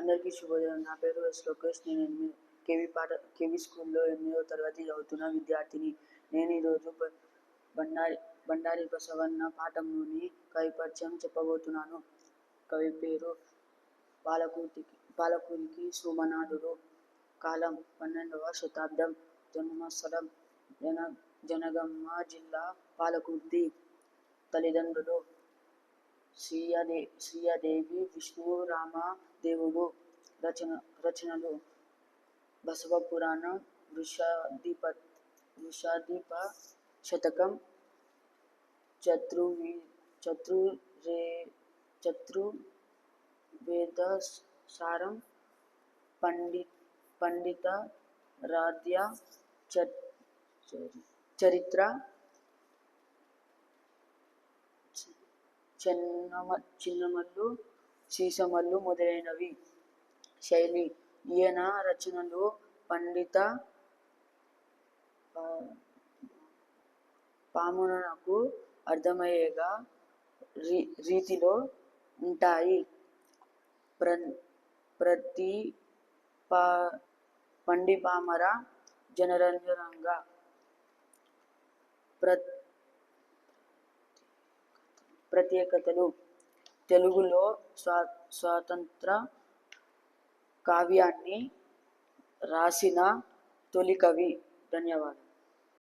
అందరికీ శుభోదయం. నా పేరు ఎస్ లోకేష్. నేను ఎనిమిది కేవీ పాఠ కేవీ స్కూల్లో ఎనిమిదో తరగతి చదువుతున్న విద్యార్థిని. నేను ఈరోజు బండారి బండారి బసవన్న పాఠంలోని కవి పరిచయం చెప్పబోతున్నాను. కవి పేరు పాలకూరికి పాలకురికి సోమనాథుడు. కాలం పన్నెండవ శతాబ్దం. జన్మస్థలం జన జనగమ్మ జిల్లా పాలకుర్తి తల్లిదండ్రులు శ్రీయదే శ్రీయదేవి విష్ణు రామ దేవుడు రచన రచనలు. బసవ పురాణం వృషాధిప వృషాధిప శతకం చతుర్వి చతు రే వేద సారం పండి పండిత రాధ్య చ- చరిత్ర చిన్నమ చిన్నమల్లు సీసమల్లు మొదలైనవి. శైలి ఈయన రచనలు పండిత పామునకు అర్థమయ్యేగా రీ రీతిలో ఉంటాయి. ప్ర ప్రతి పా పండిపామర జనరంజనంగా ప్ర ప్రత్యేకతలు. తెలుగులో స్వా స్వాతంత్ర కావ్యాన్ని రాసిన తొలి కవి. ధన్యవాదాలు.